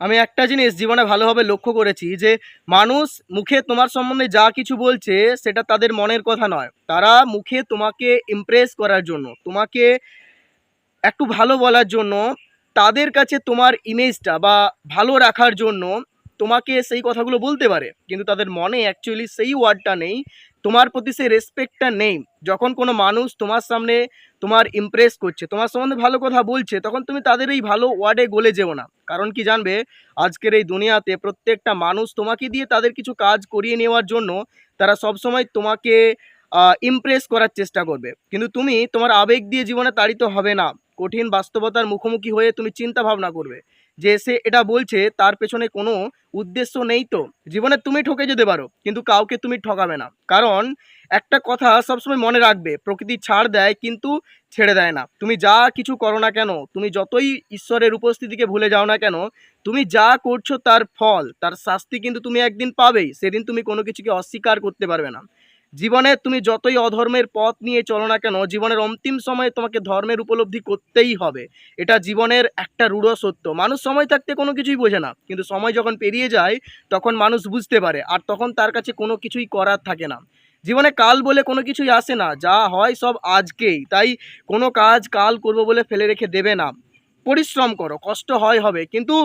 আমি একটা জিনিস জীবনে ভালোভাবে লক্ষ্য করেছি যে মানুষ মুখে তোমার সম্বন্ধে যা কিছু বলছে সেটা তাদের মনের কথা নয়। তারা মুখে তোমাকে ইমপ্রেস করার জন্য, তোমাকে একটু ভালো বলার জন্য, তাদের কাছে তোমার ইমেজটা বা ভালো রাখার জন্য তোমাকে সেই কথাগুলো বলতে পারে। কিন্তু তাদের মনে অ্যাকচুয়ালি সেই ওয়ার্ডটা নেই তোমার প্রতি সেই রেসপেক্টটা নেই। যখন কোনো মানুষ তোমার সামনে তোমার ইমপ্রেস করছে, তোমার সম্বন্ধে ভালো কথা বলছে, তখন তুমি তাদের এই ভালো ওয়ার্ডে গলে যেও না। কারণ কি জানবে? আজকের এই দুনিয়াতে প্রত্যেকটা মানুষ তোমাকে দিয়ে তাদের কিছু কাজ করিয়ে নেওয়ার জন্য তারা সবসময় তোমাকে ইমপ্রেস করার চেষ্টা করবে। কিন্তু তুমি তোমার আবেগ দিয়ে জীবনে তাড়িত হবে না। কঠিন বাস্তবতার মুখোমুখি হয়ে তুমি চিন্তা ভাবনা করবে। যে সে এটা বলছে, তার পেছনে কোনো উদ্দেশ্য নেই তো। জীবনে তুমি ঠকে যেতে পারো, কিন্তু কাউকে তুমি ঠকাবে না। কারণ একটা কথা সবসময় মনে রাখবে, প্রকৃতি ছাড় দেয় কিন্তু ছেড়ে দেয় না। তুমি যা কিছু করো না কেন, তুমি যতই ঈশ্বরের উপস্থিতিকে ভুলে যাও না কেন, তুমি যা করছ তার ফল, তার শাস্তি কিন্তু তুমি একদিন পাবেই, সেদিন তুমি কোনো কিছুকে অস্বীকার করতে পারবে না। জীবনে তুমি যতই অধর্মের পথ নিয়ে চলো না কেন, জীবনের অন্তিম সময়ে তোমাকে ধর্মের উপলব্ধি করতেই হবে। এটা জীবনের একটা রূঢ় সত্য। মানুষ সময় থাকতে কোনো কিছুই বোঝে না, কিন্তু সময় যখন পেরিয়ে যায়, তখন মানুষ বুঝতে পারে, আর তখন তার কাছে কোনো কিছুই করার থাকে না। জীবনে কাল বলে কোনো কিছুই আসে না, যা হয় সব আজকেই। তাই কোনো কাজ কাল করব বলে ফেলে রেখে দেবে না। পরিশ্রম করো, কষ্ট হয় হবে, কিন্তু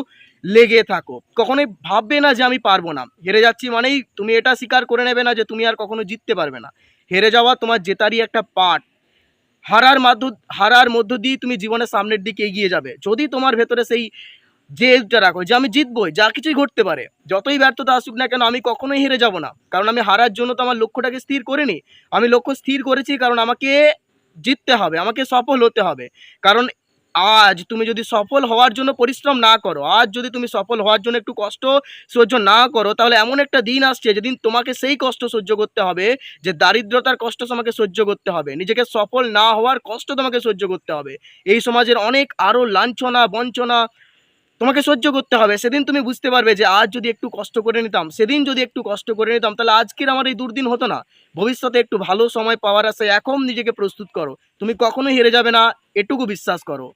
লেগে থাকো। কখনোই ভাববে না যে আমি পারব না। হেরে যাচ্ছি মানেই তুমি এটা স্বীকার করে নেবে না যে তুমি আর কখনো জিততে পারবে না। হেরে যাওয়া তোমার জেতারই একটা পার্ট হারার মাধ্য, হারার মধ্য দিয়ে তুমি জীবনের সামনের দিকে এগিয়ে যাবে। যদি তোমার ভেতরে সেই জেদটা রাখো যে আমি জিতবই, যা কিছুই ঘটতে পারে, যতই ব্যর্থতা আসুক না কেন, আমি কখনোই হেরে যাব না। কারণ আমি হারার জন্য তো আমার লক্ষ্যটাকে স্থির করিনি। আমি লক্ষ্য স্থির করেছি কারণ আমাকে জিততে হবে, আমাকে সফল হতে হবে। কারণ আজ তুমি যদি সফল হওয়ার জন্য পরিশ্রম না করো, আজ যদি তুমি সফল হওয়ার জন্য একটু কষ্ট সহ্য না করো, তাহলে এমন একটা দিন আসছে যেদিন তোমাকে সেই কষ্ট সহ্য করতে হবে, যে দারিদ্রতার কষ্ট তোমাকে সহ্য করতে হবে, নিজেকে সফল না হওয়ার কষ্ট তোমাকে সহ্য করতে হবে। এই সমাজের অনেক আরও লাঞ্ছনা, বঞ্চনা তোমাকে সহ্য করতে হবে। সেদিন তুমি বুঝতে পারবে যে আজ যদি একটু কষ্ট করে নিতাম, সেদিন যদি একটু কষ্ট করে নিতাম, তাহলে আজকের আমার এই দুর্দিন হতো না। ভবিষ্যতে একটু ভালো সময় পাওয়ার আশায় এখন নিজেকে প্রস্তুত করো। তুমি কখনোই হেরে যাবে না, এটুকু বিশ্বাস করো।